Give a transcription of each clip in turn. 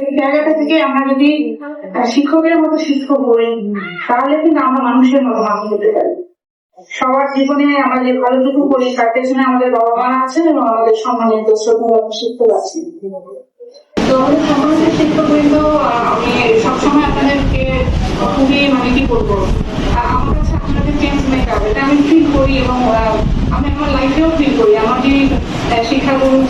জায়গাটা থেকে আমরা যদি শিক্ষকের মতো শিক্ষক হই তাহলে কিন্তু আমরা মানুষের মতো মানুষ হতে পারি। সবার জীবনে আমরা যে ভালোটুকু করি তার পেছনে আমাদের বাবা মা আছেন এবং আমাদের সম্মানিত শিক্ষক আছেন। তো আমি সবসময় আপনাদেরকে খুবই মানে কি আমার কাছে আপনাদের আমি করি এবং আমি আমার লাইফেও ফিল করি। আমার যে আহ, শিক্ষাগুরু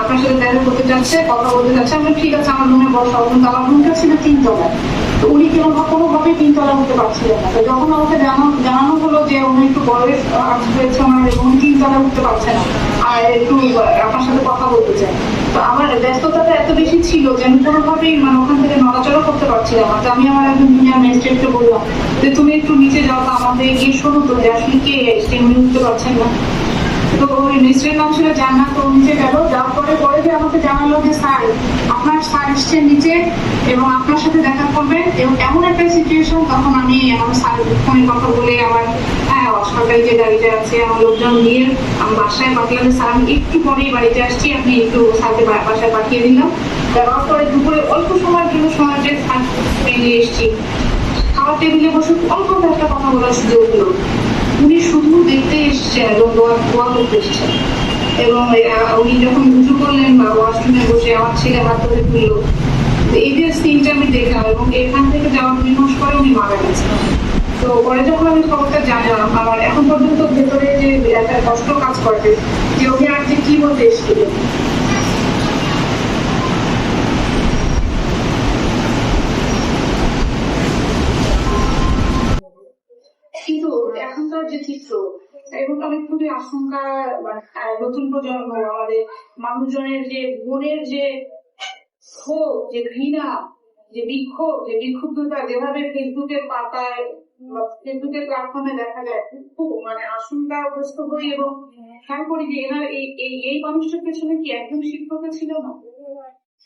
আপনার সাথে দেখা করতে চাচ্ছে কথা বলতে চাচ্ছে আমরা ঠিক আছে, আমার মনে বড় কিন্তু আমার রুমটা ছিল তিনতলায়। তো উনি কেন কোনোভাবে তিনতলা হতে পারছিলেন না। তো যখন আমাকে জানানো হলো যে উনি একটু বয়স হয়েছে ওনার এবং তিনতলা উঠতে পারছে না। আর আহ, আপনার সাথে কথা বলতে চাই। তো আমার ব্যস্ততাটা এত বেশি ছিল যে আমি কোনোভাবেই মানে ওখান থেকে নড়াচড়া করতে পারছিলাম না। আমি আমার একজন জুনিয়র ম্যাজিস্ট্রেটকে বললাম যে তুমি একটু নিচে যাও তো আমাদের গিয়ে শোনো তো যে আসলে কে এসছে উনি উঠতে পারছেন না। তো ওই মিস্ত্রির নাম ছিল জান্নাত তো নিচে গেল। যাওয়ার পরে পরে যে আমাকে জানালো যে স্যার আপনার স্যার এসছেন নিচে এবং আপনার সাথে দেখা করবেন এবং এমন একটা সিচুয়েশন তখন আমি আমার স্যার ফোনে কথা বলে আমার সরকারি যে গাড়িটা আছে, আমার লোকজন নিয়ে আমি বাসায় পাঠালাম স্যার, আমি একটু পরেই বাড়িতে আসছি, আপনি একটু বা- বাসায় পাঠিয়ে দিলাম দেওয়ার পরে দুপুরে অল্প সময়ের জন্য সময় যে স্যার বেরিয়ে এসছি। টেবিলে বসে অল্প একটা কথা বলার সুযোগ হলো। উনি শুধু দেখতে এসছেন এবং দোয়া করতে এসছেন এবং উনি যখন উঁচু করলেন বা ওয়াশরুমে বসে আমার ছেলে হাত ধরে তুললো এই যে সিনটা আমি দেখলাম এবং এখান থেকে যাওয়ার মাস পরে উনি মারা গেছেন। তো পরে যখন আমি খবরটা জানলাম আমার এখন পর্যন্ত ভেতরে যে একটা কষ্ট কাজ করে যে ওকে আর যে কি বলতে এসেছিল কিন্তু এখনকার যে চিত্র এবং আমি খুবই আশঙ্কা মানে, নতুন প্রজন্ম আমাদের মানুষজনের যে মনের যে ক্ষোভ যে ঘৃণা যে বিক্ষোভ যে বিক্ষুব্ধতা যেভাবে ফেসবুকের পাতায় বা ফেসবুকের প্ল্যাটফর্মে দেখা যায় খুব মানে আশঙ্কাগ্রস্ত হই এবং খেয়াল করি যে এনার এই এই- মানুষটার পেছনে কি একদম শিক্ষক ছিল না?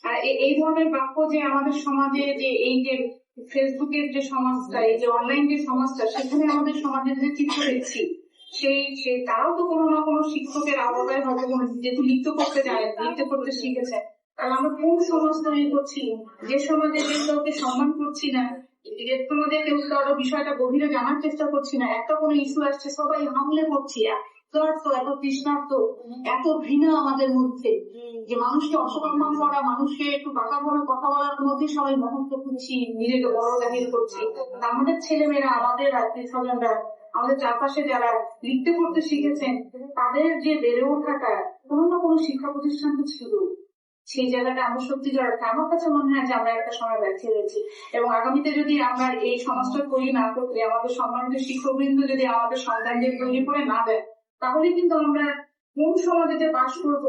আর এই ধরনের বাক্য যে আমাদের সমাজে যে এই যে ফেসবুকের যে সমাজটা এই যে অনলাইন যে সমাজটা সেখানে আমাদের সমাজের যে চিত্র দেখছি সেই সেই তারাও তো কোনো না কোনো শিক্ষকের আওতায় হয়তো কোনো যেহেতু লিপ্ত করতে জানে লিপ্ত করতে শিখেছে। তাহলে আমরা কোন সমাজ তৈরি করছি যে সমাজে কেউ কাউকে সম্মান করছি না সমাজে কারও বিষয়টা গভীরে জানার চেষ্টা করছি না। একটা কোনো ইস্যু আসছে, সবাই হামলে করছি। এত এত ঘৃণা আমাদের মধ্যে যে মানুষকে অসম্মান করা, মানুষকে একটু বাঁকা বলে, কথা বলার মধ্যে সবাই মহত্ব খুঁজছি, নিজেকে বড় জাহির করছি। আমাদের ছেলেমেয়েরা, আমাদের স্বজনরা, আমাদের চারপাশে যারা লিখতে পড়তে শিখেছেন, তাদের যে বেড়ে ওঠাটা কোনো না কোনো শিক্ষা প্রতিষ্ঠান ছিল। সেই জায়গাটা আমরা সত্যি জড়াতে আমার কাছে মনে হয় যে আমরা একটা সময় ব্যর্থ হয়েছি। এবং আগামীতে যদি আমরা এই সমাজটা তৈরি না করতে, আমাদের সম্মানিত শিক্ষকবৃন্দ যদি আমাদের সন্তানদের তৈরি করে না দেয়, তাহলে কিন্তু আমরা কোন সমাজে যে বাস করব?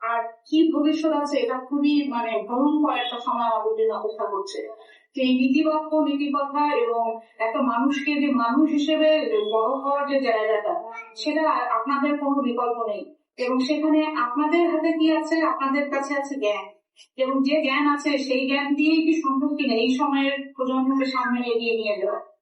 আর কি ভবিষ্যৎ আছে? এটা খুবই মানে ভয়ঙ্কর একটা সময় আমাদের জন্য অপেক্ষা করছে। এই নীতিবাক্য নীতি কথা এবং একটা মানুষকে যে মানুষ হিসেবে বড় হওয়ার যে জায়গাটা, সেটা আপনাদের কোনো বিকল্প নেই। এবং সেখানে আপনাদের হাতে কি আছে? আপনাদের কাছে আছে জ্ঞান। এবং যে জ্ঞান আছে, সেই জ্ঞান দিয়ে কি সম্ভব কিনা? এই সময়ের প্রজন্মকে সামনে এগিয়ে নিয়ে যাওয়া।